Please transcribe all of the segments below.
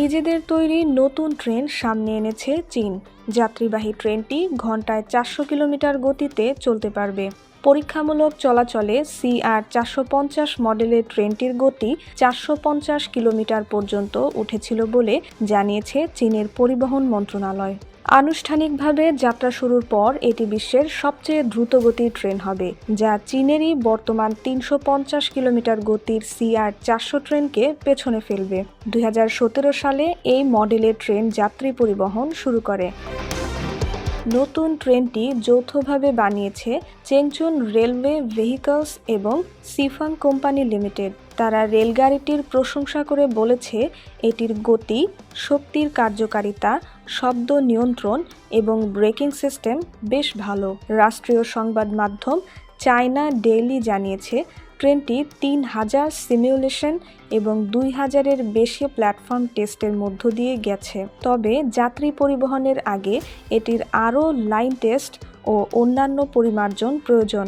নিজেদের তৈরি নতুন ট্রেন সামনে এনেছে চীন। যাত্রীবাহী ট্রেনটি ঘন্টায় চারশো কিলোমিটার গতিতে চলতে পারবে। পরীক্ষামূলক চলাচলে সিআর চারশো পঞ্চাশ মডেলের ট্রেনটির গতি চারশো পঞ্চাশ কিলোমিটার পর্যন্ত উঠেছিল বলে জানিয়েছে চীনের পরিবহন মন্ত্রণালয়। আনুষ্ঠানিকভাবে যাত্রা শুরুর পর এটি বিশ্বের সবচেয়ে দ্রুতগতির ট্রেন হবে, যা চীনেরই বর্তমান তিনশো পঞ্চাশ কিলোমিটার গতির সিআর চারশো ট্রেনকে পেছনে ফেলবে। দুই হাজার সতেরো সালে এই মডেলের ট্রেন যাত্রী পরিবহন শুরু করে। নতুন ট্রেনটি যৌথভাবে বানিয়েছে চেংচুন রেলওয়ে ভেহিকলস এবং সিফাং কোম্পানি লিমিটেড। তারা রেলগাড়িটির প্রশংসা করে বলেছে, এটির গতি, শক্তির কার্যকারিতা, শব্দ নিয়ন্ত্রণ এবং ব্রেকিং সিস্টেম বেশ ভালো। রাষ্ট্রীয় সংবাদ মাধ্যম চায়না ডেইলি জানিয়েছে, ট্রেনটি তিন হাজার সিমিউলেশন এবং দুই হাজারের বেশি প্ল্যাটফর্ম টেস্টের মধ্য দিয়ে গেছে। তবে যাত্রী পরিবহনের আগে এটির আরও লাইন টেস্ট ও অন্যান্য পরিমার্জন প্রয়োজন।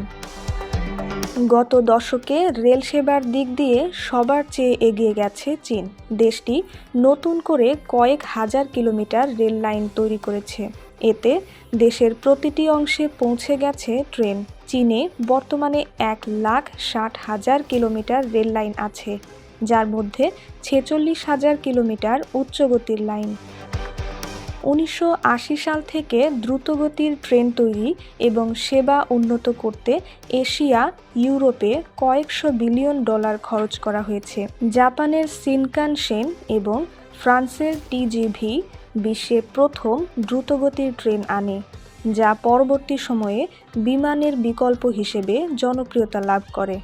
গত দশকে রেল সেবার দিক দিয়ে সবার চেয়ে এগিয়ে গেছে চীন। দেশটি নতুন করে কয়েক হাজার কিলোমিটার রেল লাইন তৈরি করেছে। এতে দেশের প্রতিটি অংশে পৌঁছে গেছে ট্রেন। চীনে বর্তমানে এক লাখ ষাট হাজার কিলোমিটার রেল লাইন আছে, যার মধ্যে ছেচল্লিশ হাজার কিলোমিটার উচ্চগতির লাইন। উনিশশো আশি সাল থেকে দ্রুতগতির ট্রেন তৈরি এবং সেবা উন্নত করতে এশিয়া, ইউরোপে কয়েকশো বিলিয়ন ডলার খরচ করা হয়েছে। জাপানের সিনকানসেন এবং ফ্রান্সের টিজিভি বিশ্বে প্রথম দ্রুতগতির ট্রেন আনে, যা পরবর্তী সময়ে বিমানের বিকল্প হিসেবে জনপ্রিয়তা লাভ করে।